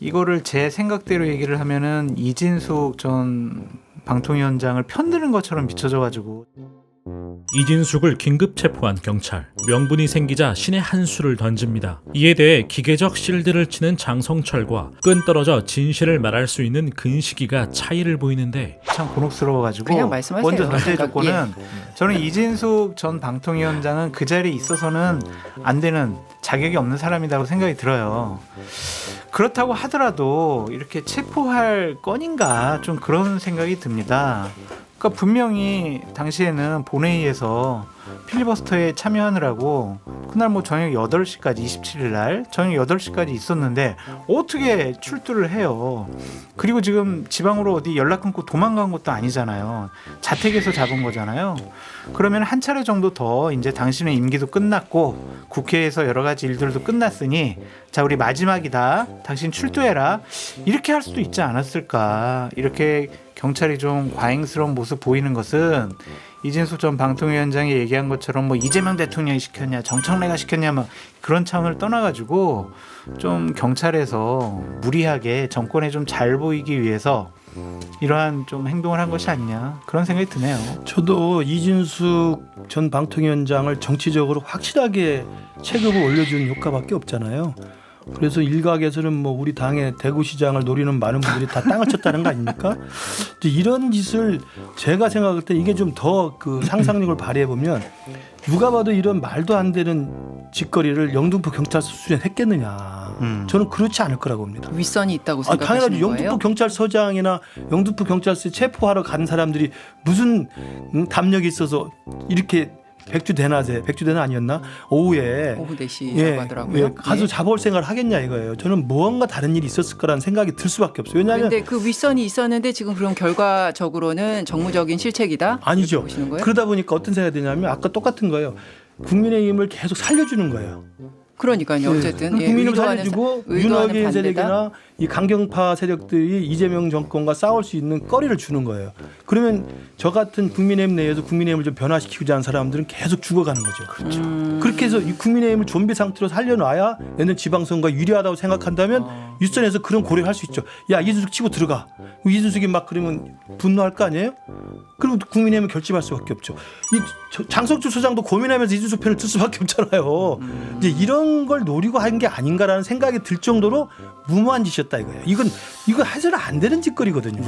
이거를 제 생각대로 얘기를 하면은 이진숙 전 방통위원장을 편드는 것처럼 비춰져 가지고 이진숙을 긴급 체포한 경찰. 명분이 생기자 신의 한 수를 던집니다. 이에 대해 기계적 실드를 치는 장성철과 끈 떨어져 진실을 말할 수 있는 근시기가 차이를 보이는데 참 곤혹스러워 가지고 그냥 말씀하세요. 먼저 전제 생각, 조건은 저는 이진숙 전 방통위원장은 그 자리에 있어서는 안 되는 자격이 없는 사람이라고 생각이 들어요. 그렇다고 하더라도 이렇게 체포할 건인가 좀 그런 생각이 듭니다. 그러니까 분명히 당시에는 본회의에서 필리버스터에 참여하느라고 그날 뭐 저녁 8시까지 27일 날 저녁 8시까지 있었는데 어떻게 출두를 해요. 그리고 지금 지방으로 어디 연락 끊고 도망간 것도 아니잖아요. 자택에서 잡은 거잖아요. 그러면 한 차례 정도 더 이제 당신의 임기도 끝났고 국회에서 여러 가지 일들도 끝났으니 자 우리 마지막이다. 당신 출두해라. 이렇게 할 수도 있지 않았을까. 이렇게 경찰이 좀 과잉스러운 모습 보이는 것은 이진숙 전 방통위원장이 얘기한 것처럼 뭐 이재명 대통령이 시켰냐 정청래가 시켰냐 뭐 그런 차원을 떠나가지고 좀 경찰에서 무리하게 정권에 좀 잘 보이기 위해서 이러한 좀 행동을 한 것이 아니냐 그런 생각이 드네요. 저도 이진숙 전 방통위원장을 정치적으로 확실하게 체급을 올려주는 효과밖에 없잖아요. 그래서 일각에서는 뭐 우리 당의 대구시장을 노리는 많은 분들이 다 땅을 쳤다는 거 아닙니까? 이제 이런 짓을 제가 생각할 때 이게 좀 더 그 상상력을 발휘해 보면 누가 봐도 이런 말도 안 되는 짓거리를 영등포 경찰서 수준에 했겠느냐. 음. 저는 그렇지 않을 거라고 봅니다. 윗선이 있다고 아, 당연하지. 생각하시는 영등포 거예요? 경찰서장이나 영등포 경찰서에 체포하러 간 사람들이 무슨 음, 담력이 있어서 이렇게 백주 대낮에 백주 대낮 아니었나 오후에 오후 4시라고 예, 하더라고요. 예, 가서 잡아올 생각을 하겠냐 이거예요. 저는 무언가 다른 일이 있었을 거라는 생각이 들 수밖에 없어요. 왜냐하면 그런데 그 윗선이 있었는데 지금 그럼 결과적으로는 정무적인 실책이다? 아니죠. 보시는 거예요? 그러다 보니까 어떤 생각이 드냐면 아까 똑같은 거예요. 국민의힘을 계속 살려주는 거예요. 그러니까요. 어쨌든 예, 국민을 살려주고 반대다. 세력이나 이 강경파 세력들이 이재명 정권과 싸울 수 있는 꺼리를 주는 거예요. 그러면 저 같은 국민의힘 내에서 국민의힘을 좀 변화시키고자 하는 사람들은 계속 죽어가는 거죠. 그렇죠. 음. 그렇게 해서 이 국민의힘을 좀비 상태로 살려놔야 내년 지방선거 유리하다고 생각한다면 아. 윗선에서 그런 고려를 할수 있죠. 야 이준석 치고 들어가. 이준석이 막 그러면 분노할 거 아니에요? 그럼 국민의힘은 결집할 수밖에 없죠. 이 저- 장성주 소장도 고민하면서 이준석 편을 들 수밖에 없잖아요. 음. 이제 이런 걸 노리고 한 게 아닌가라는 생각이 들 정도로 무모한 짓이었다 이거예요. 이건 이거 해서는 안 되는 짓거리거든요.